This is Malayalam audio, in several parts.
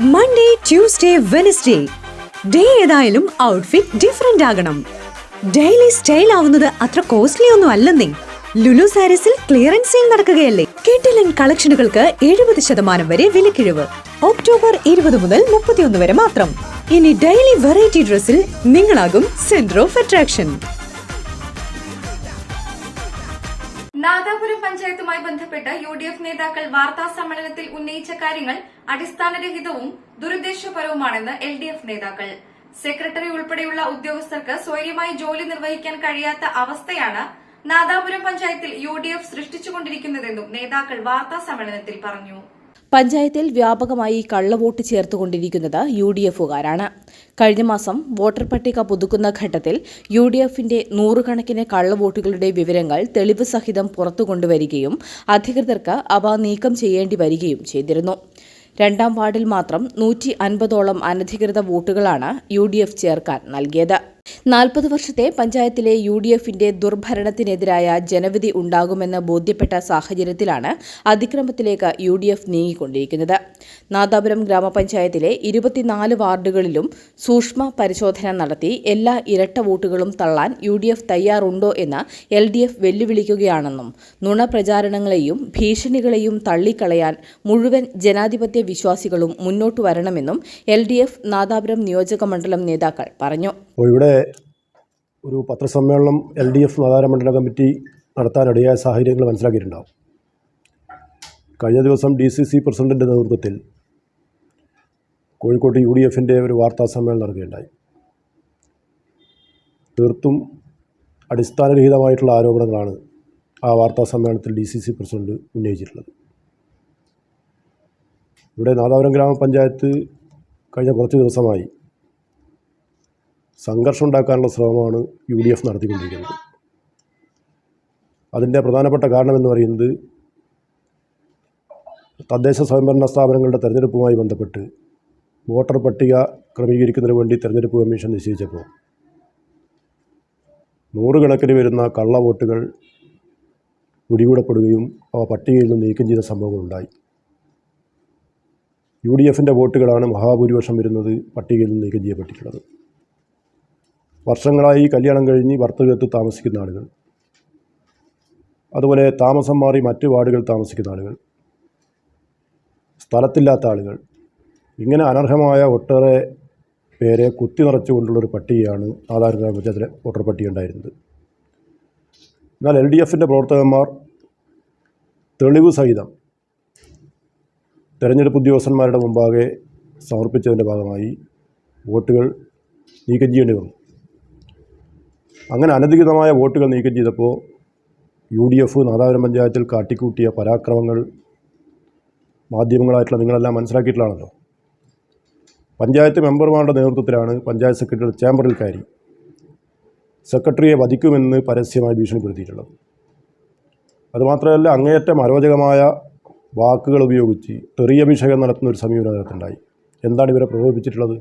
മൺഡേ ട്യൂസ്ഡേ വെനസ്ഡേ ഡേ ഏതായാലും ഔട്ട്ഫിറ്റ് ഡിഫറെന്റ് ആകണം. ഡെയിലി സ്റ്റൈൽ ആവുന്നത് അത്ര കോസ്റ്റ്ലി ഒന്നും അല്ലെന്നേ. ലുലു സാരീസിൽ ക്ലിയറൻസ് സെയിൽ നടക്കുകയല്ലേ? കിട്ടിലൻ കളക്ഷനുകൾക്ക് എഴുപത് ശതമാനം വരെ വിലക്കിഴിവ്. ഒക്ടോബർ ഇരുപത് മുതൽ മുപ്പത്തിയൊന്ന് വരെ മാത്രം. ഇനി ഡെയിലി വെറൈറ്റി ഡ്രസ്സിൽ നിങ്ങളാകും സെന്റർ ഓഫ് അട്രാക്ഷൻ നാദാപുരം പഞ്ചായത്തുമായി ബന്ധപ്പെട്ട് യു ഡി എഫ് നേതാക്കൾ വാർത്താ സമ്മേളനത്തിൽ ഉന്നയിച്ച കാര്യങ്ങൾ അടിസ്ഥാനരഹിതവും ദുരുദ്ദേശപരവുമാണെന്ന് എൽ ഡി എഫ് നേതാക്കൾ. സെക്രട്ടറി ഉൾപ്പെടെയുള്ള ഉദ്യോഗസ്ഥർക്ക് സ്വയമായി ജോലി നിർവഹിക്കാൻ കഴിയാത്ത അവസ്ഥയാണ് നാദാപുരം പഞ്ചായത്തിൽ യു ഡി എഫ് സൃഷ്ടിച്ചുകൊണ്ടിരിക്കുന്നതെന്നും നേതാക്കൾ വാർത്താ സമ്മേളനത്തിൽ പറഞ്ഞു. പഞ്ചായത്തിൽ വ്യാപകമായി കള്ളവോട്ട് ചേർത്തുകൊണ്ടിരിക്കുന്നത് യു ഡി എഫുകാരാണ് കഴിഞ്ഞ മാസം വോട്ടർ പട്ടിക പുതുക്കുന്ന ഘട്ടത്തിൽ യു ഡി എഫിന്റെ നൂറുകണക്കിന് കള്ളവോട്ടുകളുടെ വിവരങ്ങൾ തെളിവ് സഹിതം പുറത്തുകൊണ്ടുവരികയും അധികൃതർക്ക് അവ നീക്കം ചെയ്യേണ്ടി വരികയും ചെയ്തിരുന്നു. രണ്ടാം വാർഡിൽ മാത്രം നൂറ്റി അൻപതോളം അനധികൃത വോട്ടുകളാണ് യു ഡി എഫ് ചേർക്കാൻ നൽകിയത്. നാൽപ്പത് വർഷത്തെ പഞ്ചായത്തിലെ യു ഡി എഫിന്റെ ദുർഭരണത്തിനെതിരായ ജനവിധി ഉണ്ടാകുമെന്ന് ബോധ്യപ്പെട്ട സാഹചര്യത്തിലാണ് അതിക്രമത്തിലേക്ക് യു ഡി എഫ് നീങ്ങിക്കൊണ്ടിരിക്കുന്നത്. നാദാപുരം ഗ്രാമപഞ്ചായത്തിലെ ഇരുപത്തിനാല് വാർഡുകളിലും സൂക്ഷ്മ പരിശോധന നടത്തി എല്ലാ ഇരട്ട വോട്ടുകളും തള്ളാൻ യു ഡി എഫ് തയ്യാറുണ്ടോ എന്ന് എൽ ഡി എഫ് വെല്ലുവിളിക്കുകയാണെന്നും നുണപ്രചാരണങ്ങളെയും ഭീഷണികളെയും തള്ളിക്കളയാൻ മുഴുവൻ ജനാധിപത്യ വിശ്വാസികളും മുന്നോട്ടു വരണമെന്നും എൽ ഡി എഫ് നാദാപുരം നിയോജക മണ്ഡലം നേതാക്കൾ പറഞ്ഞു. അപ്പോൾ ഇവിടെ ഒരു പത്രസമ്മേളനം എൽ ഡി എഫ് മണ്ഡല കമ്മിറ്റി നടത്താനിടയായ സാഹചര്യങ്ങൾ മനസ്സിലാക്കിയിട്ടുണ്ടാവും. കഴിഞ്ഞ ദിവസം ഡി സി സി പ്രസിഡന്റിന്റെ നേതൃത്വത്തിൽ കോഴിക്കോട്ട് യു ഡി എഫിന്റെ ഒരു വാർത്താ സമ്മേളനം നടക്കുകയുണ്ടായി. തീർത്തും അടിസ്ഥാനരഹിതമായിട്ടുള്ള ആരോപണങ്ങളാണ് ആ വാർത്താ സമ്മേളനത്തിൽ ഡി സി സി പ്രസിഡന്റ് ഉന്നയിച്ചിട്ടുള്ളത്. ഇവിടെ നാദാപുരം ഗ്രാമപഞ്ചായത്ത് കഴിഞ്ഞ കുറച്ച് ദിവസമായി സംഘർഷം ഉണ്ടാക്കാനുള്ള ശ്രമമാണ് യു ഡി എഫ് നടത്തിക്കൊണ്ടിരിക്കുന്നത്. അതിന്റെ പ്രധാനപ്പെട്ട കാരണമെന്ന് പറയുന്നത് തദ്ദേശ സ്വയംഭരണ സ്ഥാപനങ്ങളുടെ തെരഞ്ഞെടുപ്പുമായി ബന്ധപ്പെട്ട് വോട്ടർ പട്ടിക ക്രമീകരിക്കുന്നതിന് വേണ്ടി തെരഞ്ഞെടുപ്പ് കമ്മീഷൻ നിശ്ചയിച്ചപ്പോൾ നൂറുകണക്കിന് വരുന്ന കള്ള വോട്ടുകൾ പിടികൂടപ്പെടുകയും അവ പട്ടികയിൽ നിന്ന് നീക്കം ചെയ്ത സംഭവങ്ങളുണ്ടായി. യു ഡി എഫിന്റെ വോട്ടുകളാണ് മഹാഭൂരിപക്ഷം വരുന്നത് പട്ടികയിൽ നിന്ന് നീക്കം ചെയ്യപ്പെട്ടിട്ടുള്ളത്. വർഷങ്ങളായി കല്യാണം കഴിഞ്ഞ് ഭർത്തകത്ത് താമസിക്കുന്ന ആളുകൾ. അതുപോലെ താമസം മാറി മറ്റു വാർഡുകൾ താമസിക്കുന്ന ആളുകൾ. സ്ഥലത്തില്ലാത്ത ആളുകൾ. ഇങ്ങനെ അനർഹമായ ഒട്ടേറെ പേരെ കുത്തി നിറച്ചുകൊണ്ടുള്ളൊരു പട്ടികയാണ് ആധാർ പഞ്ചായത്തിലെ വോട്ടർ പട്ടിക ഉണ്ടായിരുന്നത്. എന്നാൽ എൽ ഡി എഫിന്റെ പ്രവർത്തകന്മാർ തെളിവ് സഹിതം തെരഞ്ഞെടുപ്പ് ഉദ്യോഗസ്ഥന്മാരുടെ മുമ്പാകെ സമർപ്പിച്ചതിന്റെ ഭാഗമായി വോട്ടുകൾ നീക്കം ചെയ്യേണ്ടി വന്നു. അങ്ങനെ അനധികൃതമായ വോട്ടുകൾ നീക്കം ചെയ്തപ്പോൾ യു ഡി എഫ് നാദാപുരം പഞ്ചായത്തിൽ കാട്ടിക്കൂട്ടിയ പരാക്രമങ്ങൾ മാധ്യമങ്ങളായിട്ടുള്ള നിങ്ങളെല്ലാം മനസ്സിലാക്കിയിട്ടുള്ളതാണല്ലോ. പഞ്ചായത്ത് മെമ്പർമാരുടെ നേതൃത്വത്തിലാണ് പഞ്ചായത്ത് സെക്രട്ടറി ചേംബറിൽ കയറി സെക്രട്ടറിയെ വധിക്കുമെന്ന് പരസ്യമായി ഭീഷണിപ്പെടുത്തിയിട്ടുള്ളത്. അതുമാത്രമല്ല അങ്ങേയറ്റം അരോചകമായ വാക്കുകൾ ഉപയോഗിച്ച് തെറിയഭിഷേകം നടത്തുന്ന ഒരു സമീപനം അതിനകത്തുണ്ടായി. എന്താണ് ഇവരെ പ്രകോപിപ്പിച്ചിട്ടുള്ളത്?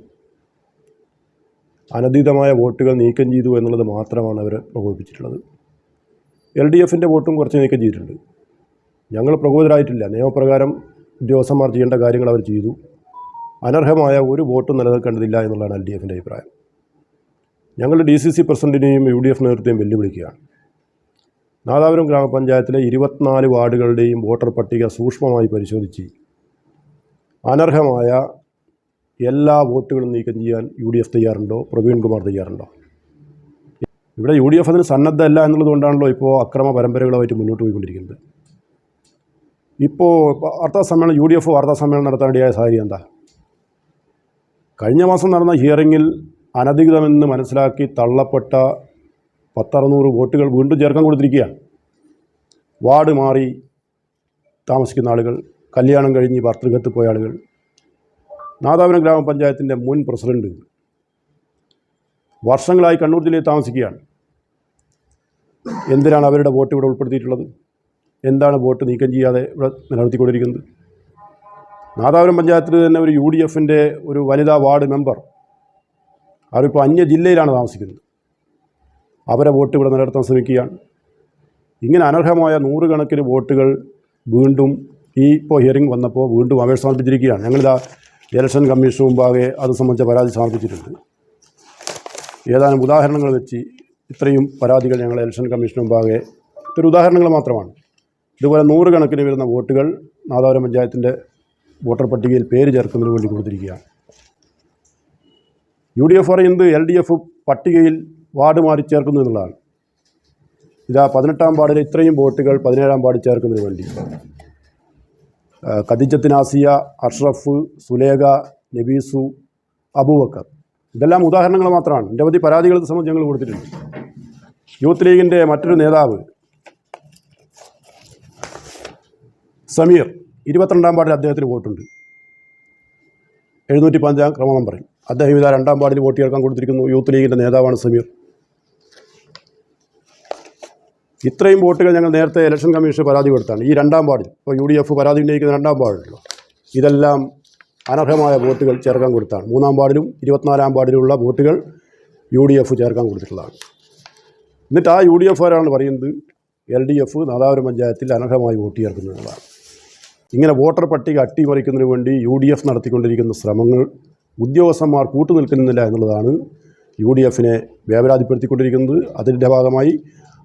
അനധിതമായ വോട്ടുകൾ നീക്കം ചെയ്തു എന്നുള്ളത് മാത്രമാണ് അവർ പ്രകോപിപ്പിച്ചിട്ടുള്ളത്. എൽ ഡി എഫിന്റെ വോട്ടും കുറച്ച് നീക്കം ചെയ്തിട്ടുണ്ട്. ഞങ്ങൾ പ്രകോപിതരായിട്ടില്ല. നിയമപ്രകാരം ഉദ്യോഗസ്ഥന്മാർ ചെയ്യേണ്ട കാര്യങ്ങൾ അവർ ചെയ്തു. അനർഹമായ ഒരു വോട്ടും നിലനിൽക്കേണ്ടതില്ല എന്നുള്ളതാണ് എൽ ഡി എഫിന്റെ അഭിപ്രായം. ഞങ്ങൾ ഡി സി സി പ്രസിഡന്റിനെയും യു ഡി എഫ് നേതൃത്വം വെല്ലുവിളിക്കുകയാണ്. നാദാപുരം ഗ്രാമപഞ്ചായത്തിലെ ഇരുപത്തിനാല് വാർഡുകളുടെയും വോട്ടർ പട്ടിക സൂക്ഷ്മമായി പരിശോധിച്ച് അനർഹമായ എല്ലാ വോട്ടുകളും നീക്കം ചെയ്യാൻ യു ഡി എഫ് തയ്യാറുണ്ടോ? പ്രവീൺ കുമാർ തയ്യാറുണ്ടോ? ഇവിടെ യു ഡി എഫ് അതിന് സന്നദ്ധമല്ല എന്നുള്ളതുകൊണ്ടാണല്ലോ ഇപ്പോൾ അക്രമ പരമ്പരകളുമായിട്ട് മുന്നോട്ട് പോയിക്കൊണ്ടിരിക്കുന്നത്. ഇപ്പോൾ വാർത്താ സമ്മേളനം യു ഡി എഫ് വാർത്താ സമ്മേളനം നടത്താനിടയായ സാഹചര്യം എന്താ? കഴിഞ്ഞ മാസം നടന്ന ഹിയറിങ്ങിൽ അനധികൃതമെന്ന് മനസ്സിലാക്കി തള്ളപ്പെട്ട പത്തറുന്നൂറ് വോട്ടുകൾ വീണ്ടും ചേർക്കാൻ കൊടുത്തിരിക്കുകയാണ്. വാർഡ് മാറി താമസിക്കുന്ന ആളുകൾ കല്യാണം കഴിഞ്ഞ് ഭർത്തൃകത്ത് പോയ ആളുകൾ നാദാപുരം ഗ്രാമപഞ്ചായത്തിന്റെ മുൻ പ്രസിഡന്റ് വർഷങ്ങളായി കണ്ണൂർ ജില്ലയിൽ താമസിക്കുകയാണ്. എന്തിനാണ് അവരുടെ വോട്ട് ഇവിടെ ഉൾപ്പെടുത്തിയിട്ടുള്ളത്? എന്താണ് വോട്ട് നീക്കം ചെയ്യാതെ ഇവിടെ നിലനിർത്തിക്കൊണ്ടിരിക്കുന്നത്? നാദാപുരം പഞ്ചായത്തിൽ തന്നെ ഒരു യു ഡി എഫിന്റെ ഒരു വനിതാ വാർഡ് മെമ്പർ അവരിപ്പോൾ അന്യ ജില്ലയിലാണ് താമസിക്കുന്നത്. അവരെ വോട്ട് ഇവിടെ നിലനിർത്താൻ ശ്രമിക്കുകയാണ്. ഇങ്ങനെ അനർഹമായ നൂറുകണക്കിന് വോട്ടുകൾ വീണ്ടും ഈ ഇപ്പോൾ ഹിയറിംഗ് വന്നപ്പോൾ വീണ്ടും അപേക്ഷ സമർപ്പിച്ചിരിക്കുകയാണ് ഞങ്ങളിതാ ഇലക്ഷൻ കമ്മീഷൻ മുമ്പാകെ അത് സംബന്ധിച്ച പരാതി സമർപ്പിച്ചിട്ടുണ്ട്. ഏതാനും ഉദാഹരണങ്ങൾ വെച്ച് ഇത്രയും പരാതികൾ ഞങ്ങൾ ഇലക്ഷൻ കമ്മീഷൻ മുമ്പാകെ ഇതൊരു ഉദാഹരണങ്ങൾ മാത്രമാണ്. ഇതുപോലെ നൂറുകണക്കിന് വരുന്ന വോട്ടുകൾ നാദാപുരം പഞ്ചായത്തിന്റെ വോട്ടർ പട്ടികയിൽ പേര് ചേർക്കുന്നതിന് വേണ്ടി കൊടുത്തിരിക്കുകയാണ്. യു ഡി എഫ് പറയുന്നത് എൽ ഡി എഫ് പട്ടികയിൽ വാർഡ് മാറി ചേർക്കുന്നു എന്നുള്ളതാണ്. ഇതാ പതിനെട്ടാം വാർഡിലെ ഇത്രയും വോട്ടുകൾ പതിനേഴാം വാർഡ് ചേർക്കുന്നതിന് വേണ്ടി. ആ, ഖദീജത്ത് നാസിയ അഷ്റഫ് സുലേഖ നബീസു അബൂബക്കർ. ഇതെല്ലാം ഉദാഹരണങ്ങൾ മാത്രമാണ്. നിരവധി പരാതികൾ സംബന്ധിച്ച് ഞങ്ങൾ കൊടുത്തിട്ടുണ്ട്. യൂത്ത് ലീഗിന്റെ മറ്റൊരു നേതാവ് സമീർ ഇരുപത്തിരണ്ടാം വാർഡിൽ അദ്ദേഹത്തിന് വോട്ടുണ്ട്. എഴുന്നൂറ്റി പഞ്ചാം ക്രമ നമ്പറിൽ അദ്ദേഹം ഇതാ രണ്ടാം വാർഡിൽ വോട്ട് കേൾക്കാൻ കൊടുത്തിരിക്കുന്നു. യൂത്ത് ലീഗിന്റെ നേതാവാണ് സമീർ. ഇത്രയും വോട്ടുകൾ ഞങ്ങൾ നേരത്തെ ഇലക്ഷൻ കമ്മീഷന് പരാതി കൊടുത്താണ്. ഈ രണ്ടാം വാർഡിൽ ഇപ്പോൾ യു ഡി എഫ് പരാതി ഉന്നയിക്കുന്ന രണ്ടാം വാർഡിലോ ഇതെല്ലാം അനർഹമായ വോട്ടുകൾ ചേർക്കാൻ കൊടുത്താണ്. മൂന്നാം വാർഡിലും ഇരുപത്തിനാലാം വാർഡിലുള്ള വോട്ടുകൾ യു ഡി എഫ് ചേർക്കാൻ കൊടുത്തിട്ടുള്ളതാണ്. എന്നിട്ട് ആ യു ഡി എഫുകാരാണ് പറയുന്നത്? എൽ ഡി എഫ് നാദാപുരം പഞ്ചായത്തിൽ അനർഹമായി വോട്ട് ചേർക്കുന്നതാണ് ഇങ്ങനെ വോട്ടർ പട്ടിക അട്ടിമറിക്കുന്നതിന് വേണ്ടി യു ഡി എഫ് നടത്തിക്കൊണ്ടിരിക്കുന്ന ശ്രമങ്ങൾ ഉദ്യോഗസ്ഥന്മാർ കൂട്ടുനിൽക്കുന്നില്ല എന്നുള്ളതാണ് യു ഡി എഫിനെ വേവലാതിപ്പെടുത്തിക്കൊണ്ടിരിക്കുന്നത്. അതിന്റെ ഭാഗമായി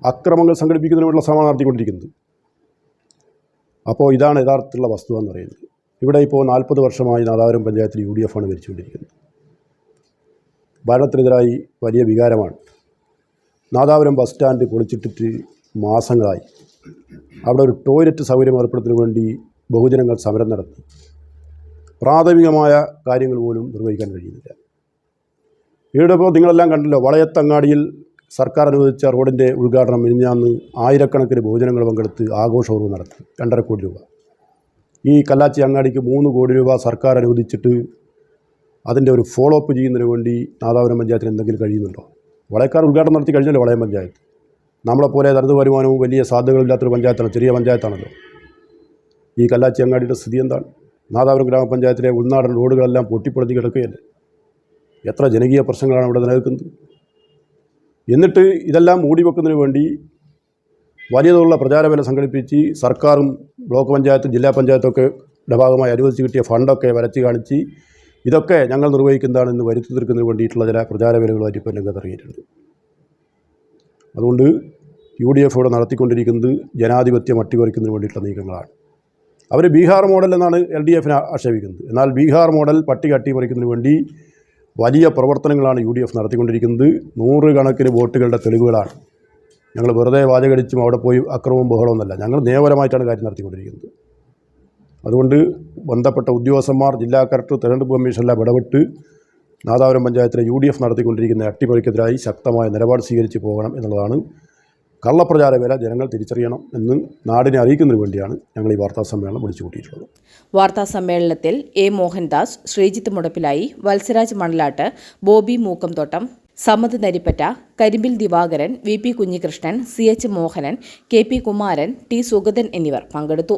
അക്രമങ്ങൾ സംഘടിപ്പിക്കുന്നതിനുള്ള ശ്രമം നടത്തിക്കൊണ്ടിരിക്കുന്നത്. അപ്പോൾ ഇതാണ് യഥാർത്ഥത്തിലുള്ള വസ്തുത എന്ന് പറയുന്നത്. ഇവിടെ ഇപ്പോൾ നാൽപ്പത് വർഷമായി നാദാപുരം പഞ്ചായത്തിൽ യു ഡി എഫാണ് ഭരിച്ചുകൊണ്ടിരിക്കുന്നത്. ഭരണത്തിനെതിരായി വലിയ വികാരമാണ്. നാദാപുരം ബസ് സ്റ്റാൻഡ് പൊളിച്ചിട്ടിട്ട് മാസങ്ങളായി. അവിടെ ഒരു ടോയ്ലറ്റ് സൗകര്യം ഏർപ്പെടുത്തുന്നതിന് വേണ്ടി ബഹുജനങ്ങൾ സമരം നടത്തി. പ്രാഥമികമായ കാര്യങ്ങൾ പോലും നിർവഹിക്കാൻ കഴിയുന്നില്ല. ഇവിടെ ഇപ്പോൾ നിങ്ങളെല്ലാം കണ്ടല്ലോ വളയത്തങ്ങാടിയിൽ സർക്കാർ അനുവദിച്ച റോഡിന്റെ ഉദ്ഘാടനം മിനിഞ്ഞാന്ന് ആയിരക്കണക്കിന് ഭോജനങ്ങൾ പങ്കെടുത്ത് ആഘോഷപൂർവം നടത്തി. രണ്ടര കോടി രൂപ. ഈ കല്ലാച്ചി അങ്ങാടിക്ക് മൂന്ന് കോടി രൂപ സർക്കാർ അനുവദിച്ചിട്ട് അതിന്റെ ഒരു ഫോളോ അപ്പ് ചെയ്യുന്നതിന് വേണ്ടി നാദാപുരം പഞ്ചായത്തിന് എന്തെങ്കിലും കഴിയുന്നുണ്ടോ? വളയക്കാർ ഉദ്ഘാടനം നടത്തി കഴിഞ്ഞല്ലോ വളയം പഞ്ചായത്ത്. നമ്മളെപ്പോലെ തനത് വരുമാനവും വലിയ സാധ്യതകളില്ലാത്തൊരു പഞ്ചായത്താണ് ചെറിയ പഞ്ചായത്താണല്ലോ. ഈ കല്ലാച്ചി അങ്ങാടിയുടെ സ്ഥിതി എന്താണ്? നാദാപുരം ഗ്രാമപഞ്ചായത്തിലെ ഉൾനാടൻ റോഡുകളെല്ലാം പൊട്ടിപ്പൊളിഞ്ഞ് കിടക്കുകയല്ലേ? എത്ര ജനകീയ പ്രശ്നങ്ങളാണ് ഇവിടെ നിലനിൽക്കുന്നത്? എന്നിട്ട് ഇതെല്ലാം മൂടിവെക്കുന്നതിന് വേണ്ടി വലിയ തോതിലുള്ള പ്രചാരവേല സംഘടിപ്പിച്ച് സർക്കാരും ബ്ലോക്ക് പഞ്ചായത്തും ജില്ലാ പഞ്ചായത്തൊക്കെ ഭാഗമായി അനുവദിച്ച് കിട്ടിയ ഫണ്ടൊക്കെ വരച്ച് കാണിച്ച് ഇതൊക്കെ ഞങ്ങൾ നിർവഹിക്കുന്നതാണെന്ന് വരുത്തി തീർക്കുന്നതിന് വേണ്ടിയിട്ടുള്ള ചില പ്രചാരവേലകളുമായിട്ട് ഇപ്പോൾ രംഗത്തിറങ്ങിയിട്ടുണ്ട് അതുകൊണ്ട് യു ഡി എഫ് ഇവിടെ നടത്തിക്കൊണ്ടിരിക്കുന്നത് ജനാധിപത്യം അട്ടിമറിക്കുന്നതിന് വേണ്ടിയിട്ടുള്ള നീക്കങ്ങളാണ്. അവർ ബീഹാർ മോഡൽ എന്നാണ് എൽ ഡി എഫിനെ ആക്ഷേപിക്കുന്നത്. എന്നാൽ ബീഹാർ മോഡൽ പട്ടിക അട്ടിമറിക്കുന്നതിന് വേണ്ടി വലിയ പ്രവർത്തനങ്ങളാണ് യു ഡി എഫ് നടത്തിക്കൊണ്ടിരിക്കുന്നത്. നൂറുകണക്കിന് വോട്ടുകളുടെ തെളിവുകളാണ്. ഞങ്ങൾ വെറുതെ വാചകടിച്ചും അവിടെ പോയി അക്രമവും ബഹളമൊന്നുമല്ല ഞങ്ങൾ നിയമപരമായിട്ടാണ് കാര്യം നടത്തിക്കൊണ്ടിരിക്കുന്നത്. അതുകൊണ്ട് ബന്ധപ്പെട്ട ഉദ്യോഗസ്ഥന്മാർ ജില്ലാ കലക്ടർ തെരഞ്ഞെടുപ്പ് കമ്മീഷനെല്ലാം ഇടപെട്ട് നാദാപുരം പഞ്ചായത്തിലെ യു ഡി എഫ് നടത്തിക്കൊണ്ടിരിക്കുന്ന അട്ടിമറിക്കെതിരായി ശക്തമായ നിലപാട് സ്വീകരിച്ച് പോകണം എന്നുള്ളതാണ് കള്ളപ്രചാര വില ജനങ്ങൾ തിരിച്ചറിയണം എന്ന് നാടിനെ അറിയിക്കുന്നതിന് വേണ്ടിയാണ് ഞങ്ങൾ ഈ വാർത്താ സമ്മേളനം വിളിച്ചു കൂട്ടിയിട്ടുള്ളത്. വാർത്താ സമ്മേളനത്തിൽ A Mohandas Sreejith Mudappilayi Valsaraj Manalattu Bobby Mookkamthottam Samath Narippatta Karimbil Divakaran V P Kunhikrishnan C H Mohanan K P Kumaran T Sugathan എന്നിവർ പങ്കെടുത്തു.